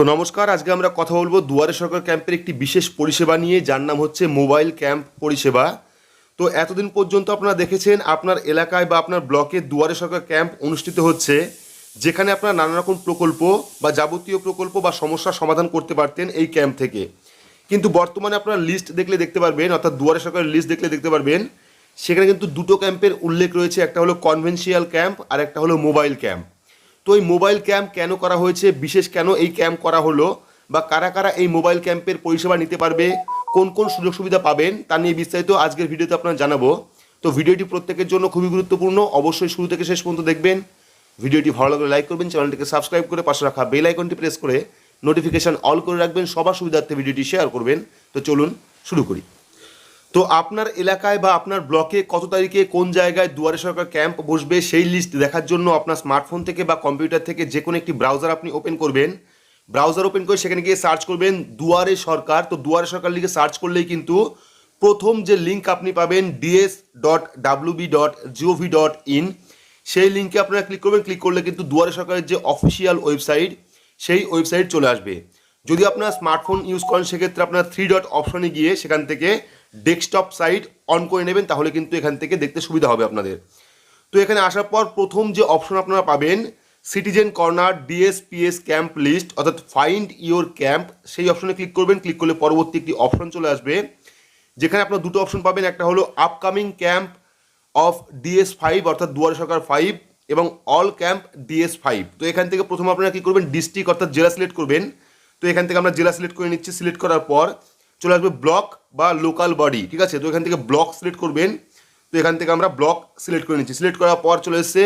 তো নমস্কার, আজকে আমরা কথা বলব দুয়ারে সরকার ক্যাম্পের একটি বিশেষ পরিষেবা নিয়ে, যার নাম হচ্ছে মোবাইল ক্যাম্প পরিষেবা। তো এতদিন পর্যন্ত আপনারা দেখেছেন, আপনার এলাকায় বা আপনার ব্লকে দুয়ারে সরকার ক্যাম্প অনুষ্ঠিত হচ্ছে, যেখানে আপনারা নানা রকম প্রকল্প বা যাবতীয় প্রকল্প বা সমস্যার সমাধান করতে পারতেন এই ক্যাম্প থেকে। কিন্তু বর্তমানে আপনারা লিস্ট দেখলে দেখতে পারবেন, অর্থাৎ দুয়ারে সরকারের লিস্ট দেখলে দেখতে পারবেন, সেখানে কিন্তু দুটো ক্যাম্পের উল্লেখ রয়েছে, একটা হলো কনভেনশিয়াল ক্যাম্প আর একটা হলো মোবাইল ক্যাম্প। তো এই মোবাইল ক্যাম্প কেন করা হয়েছে? বিশেষ কেন এই ক্যাম্প করা হলো? বা কারা কারা এই মোবাইল ক্যাম্পের পরিষেবা নিতে পারবে? কোন কোন সুযোগ সুবিধা পাবেন? তা নিয়ে বিস্তারিত আজকের ভিডিওতে আপনারা জানাব। তো ভিডিওটি প্রত্যেকের জন্য খুবই গুরুত্বপূর্ণ। অবশ্যই শুরু থেকে শেষ পর্যন্ত দেখবেন। ভিডিওটি ভালো লাগলে লাইক করবেন, চ্যানেলটিকে সাবস্ক্রাইব করে পাশে রাখা বেল আইকনটি প্রেস করে নোটিফিকেশন অল করে রাখবেন। সবার সুবিধার্থে ভিডিওটি শেয়ার করবেন। তো চলুন শুরু করি। তো আপনার এলাকায় বা আপনার ব্লকে কত তারিখে কোন জায়গায় দুয়ারে সরকার ক্যাম্প বসবে সেই লিস্ট দেখার জন্য আপনার স্মার্টফোন থেকে বা কম্পিউটার থেকে যে কোনো একটি ব্রাউজার আপনি ওপেন করবেন। ব্রাউজার ওপেন করে সেখানে গিয়ে সার্চ করবেন দুয়ারে সরকার। তো দুয়ারে সরকার লিখে সার্চ করলেই কিন্তু প্রথম যে লিঙ্ক আপনি পাবেন DS dot WB dot gov dot in সেই লিঙ্কে আপনারা ক্লিক করবেন। ক্লিক করলে কিন্তু দুয়ারে সরকারের যে অফিসিয়াল ওয়েবসাইট সেই ওয়েবসাইট চলে আসবে। যদি আপনার স্মার্টফোন ইউজ করেন, সেক্ষেত্রে আপনার থ্রি ডট অপশনে গিয়ে সেখান থেকে ডেস্কটপ সাইট অন করে নেবেন, তাহলে কিন্তু এখান থেকে দেখতে সুবিধা হবে আপনাদের। তো এখানে আসার পর প্রথম যে অপশন আপনারা পাবেন citizen corner DSPS camp list অর্থাৎ ফাইন্ড ইওর ক্যাম্প সেই অপশনে ক্লিক করবেন ক্লিক করলে পরবর্তী একটি অপশন চলে আসবে। যেখানে আপনার দুটো অপশন পাবেন, একটা হলো upcoming camp of DS five অর্থাৎ দুয়ারে সরকার ফাইভ এবং অল ক্যাম্প ডিএস ফাইভ তো এখান থেকে প্রথম আপনারা কী করবেন ডিস্ট্রিক্ট অর্থাৎ জেলা সিলেক্ট করবেন। তো এখান থেকে আমরা জেলা সিলেক্ট করে নিচ্ছি সিলেক্ট করার পর চলে আসবে ব্লক বা লোকাল বডি ঠিক আছে? তো এখান থেকে ব্লক সিলেক্ট করবেন। তো এখান থেকে আমরা ব্লক সিলেক্ট করে নিচ্ছি। সিলেক্ট করার পর চলে এসছে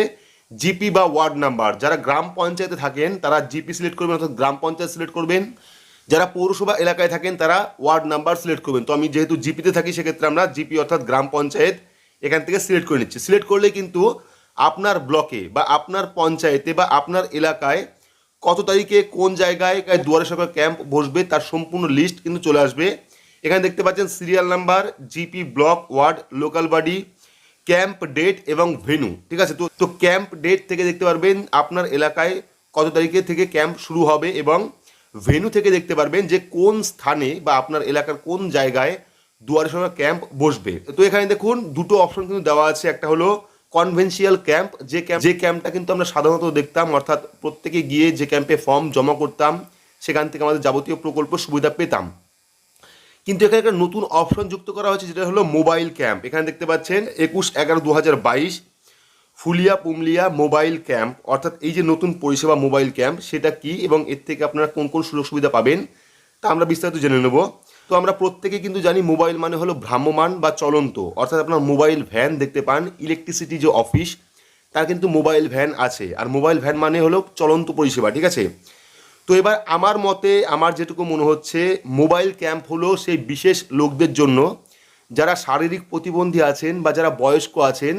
জিপি বা ওয়ার্ড নাম্বার যারা গ্রাম পঞ্চায়েতে থাকেন, তারা জিপি সিলেক্ট করবেন, অর্থাৎ গ্রাম পঞ্চায়েত সিলেক্ট করবেন। যারা পৌরসভা এলাকায় থাকেন, তারা ওয়ার্ড নাম্বার সিলেক্ট করবেন। তো আমি যেহেতু জিপিতে থাকি, সেক্ষেত্রে আমরা জিপি অর্থাৎ গ্রাম পঞ্চায়েত এখান থেকে সিলেক্ট করে নিচ্ছি। সিলেক্ট করলে কিন্তু আপনার ব্লকে বা আপনার পঞ্চায়েতে বা আপনার এলাকায় কত তারিখে, কোন জায়গায় দুয়ারে সরকার ক্যাম্প বসবে, তার সম্পূর্ণ লিস্ট কিন্তু চলে আসবে। এখানে দেখতে পাচ্ছেন serial number GP block ward local body camp date এবং ভেনু ঠিক আছে? তো তো ক্যাম্প ডেট থেকে দেখতে পারবেন আপনার এলাকায় কত তারিখে থেকে ক্যাম্প শুরু হবে এবং ভেনু থেকে দেখতে পারবেন যে কোন স্থানে বা আপনার এলাকার কোন জায়গায় দুয়ারে সরকার ক্যাম্প বসবে। তো এখানে দেখুন, দুটো অপশন কিন্তু দেওয়া আছে। একটা হলো কনভেনশিয়াল ক্যাম্প যে ক্যাম্প যে ক্যাম্পটা কিন্তু আমরা সাধারণত দেখতাম, অর্থাৎ প্রত্যেকে গিয়ে যে ক্যাম্পে ফর্ম জমা করতাম, সেখান থেকে আমাদের যাবতীয় প্রকল্প সুবিধা পেতাম। কিন্তু এখানে একটা নতুন অপশন যুক্ত করা হয়েছে, যেটা হলো মোবাইল ক্যাম্প এখানে দেখতে পাচ্ছেন, একুশ এগারো দু ফুলিয়া পুমলিয়া মোবাইল ক্যাম্প অর্থাৎ এই যে নতুন পরিষেবা মোবাইল ক্যাম্প সেটা কি এবং এর থেকে আপনারা কোন কোন সুযোগ সুবিধা পাবেন, তা আমরা বিস্তারিত জেনে নেব। তো আমরা প্রত্যেকে কিন্তু জানি মোবাইল মানে হলো ভ্রাম্যমান বা চলন্ত। অর্থাৎ আপনার মোবাইল ভ্যান দেখতে পান ইলেকট্রিসিটি যে অফিস তার কিন্তু মোবাইল ভ্যান আছে। আর মোবাইল ভ্যান মানে হলো চলন্ত পরিষেবা, ঠিক আছে? তো এবার আমার মতে, আমার যেটুকু মনে হচ্ছে, মোবাইল ক্যাম্প হলো সেই বিশেষ লোকদের জন্য, যারা শারীরিক প্রতিবন্ধী আছেন বা যারা বয়স্ক আছেন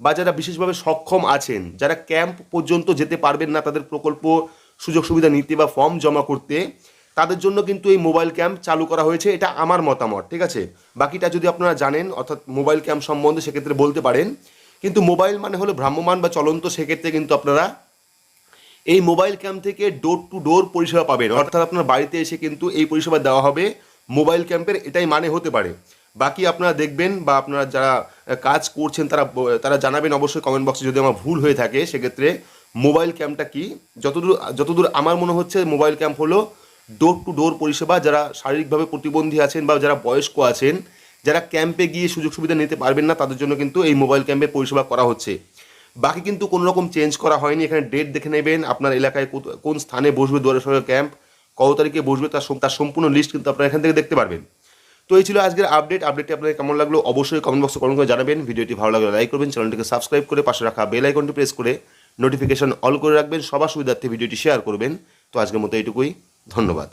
বা যারা বিশেষভাবে সক্ষম আছেন, যারা ক্যাম্প পর্যন্ত যেতে পারবেন না তাদের প্রকল্প সুযোগ সুবিধা নিতে বা ফর্ম জমা করতে তাদের জন্য কিন্তু এই মোবাইল ক্যাম্প চালু করা হয়েছে, এটা আমার মতামত, ঠিক আছে? বাকিটা যদি আপনারা জানেন, অর্থাৎ মোবাইল ক্যাম্প সম্বন্ধে সেক্ষেত্রে বলতে পারেন। কিন্তু মোবাইল মানে হলো ভ্রাম্যমান বা চলন্ত, সেক্ষেত্রে কিন্তু আপনারা এই মোবাইল ক্যাম্প থেকে ডোর টু ডোর পরিষেবা পাবেন। অর্থাৎ আপনার বাড়িতে এসে কিন্তু এই পরিষেবা দেওয়া হবে। মোবাইল ক্যাম্পের এটাই মানে হতে পারে। বাকি আপনারা দেখবেন বা আপনারা যারা কাজ করছেন, তারা তারা জানাবেন অবশ্যই কমেন্ট বক্সে যদি আমার ভুল হয়ে থাকে, সেক্ষেত্রে মোবাইল ক্যাম্পটা কি? যতদূর যতদূর আমার মনে হচ্ছে, মোবাইল ক্যাম্প হলো ডোর টু ডোর পরিষেবা, যারা শারীরিকভাবে প্রতিবন্ধী আছেন বা যারা বয়স্ক আছেন, যারা ক্যাম্পে গিয়ে সুযোগ সুবিধা নিতে পারবেন না, তাদের জন্য কিন্তু এই মোবাইল ক্যাম্পে পরিষেবা করা হচ্ছে। বাকি কিন্তু কোনো রকম চেঞ্জ করা হয়নি। এখানে ডেট দেখে নেবেন আপনার এলাকায় কোন স্থানে বসবে দুয়ারে সরকার ক্যাম্প কত তারিখে বসবে, তার তার সম্পূর্ণ লিস্ট কিন্তু আপনারা এখান থেকে দেখতে পারবেন। তো এই ছিল আজকের আপডেট আপডেটটি আপনাদের কেমন লাগল অবশ্যই কমেন্ট বক্সে কমেন্ট করে জানাবেন। ভিডিওটি ভালো লাগলে লাইক করবেন চ্যানেলটিকে সাবস্ক্রাইব করে পাশে রাখা বেল আইকনটি প্রেস করে নোটিফিকেশন অল করে রাখবেন। সবার সুবিধার্থে ভিডিওটি শেয়ার করবেন। তো আজকের মতো এইটুকুই। ধন্যবাদ।